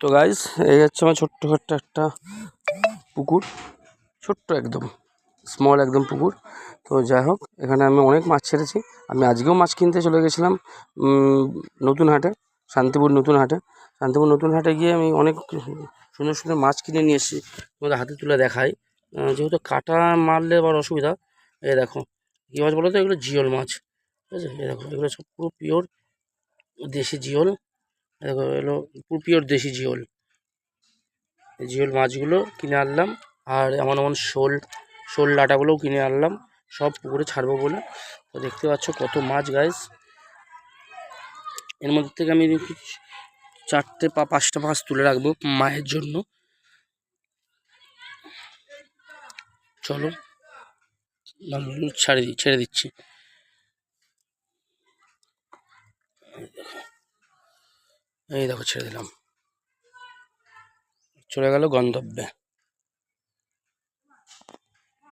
তো গাইস এই হচ্ছে আমার ছোট্টখাট্ট একটা পুকুর। ছোট্ট একদম স্মল একদম পুকুর। তো যাই হোক, এখানে আমি অনেক মাছ ছেড়েছি। আমি আজকেও মাছ কিনতে চলে গেছিলাম নতুন হাটে, শান্তিপুর নতুন হাটে। শান্তিপুর নতুন হাটে গিয়ে আমি অনেক সুন্দর সুন্দর মাছ কিনে নিয়ে এসেছি, তোমাদের হাতে তুলে দেখাই। যেহেতু কাটা মারলে আবার অসুবিধা এ দেখো, কী মাছ বলো তো? এগুলো জিওল মাছ। ঠিক আছে? এই দেখো, এগুলো সব পুরো পিওর দেশি জিওল। দেখো পুরো পিওর দেশি জিওল জিওল মাছগুলো কিনে আনলাম, আর এমন এমন শোল শোল লাটাগুলোও কিনে আনলাম, সব পুকুরে ছাড়বো বলে। তো দেখতে পাচ্ছ কত মাছ গাইস এর মধ্যে থেকে আমি চারটে পা, পাঁচটা মাছ তুলে রাখব মায়ের জন্য। চলো ছাড়ে, ছেড়ে দিচ্ছি। এই দেখো ছেড়ে দিলাম। চলে গেল গন্তব্যে।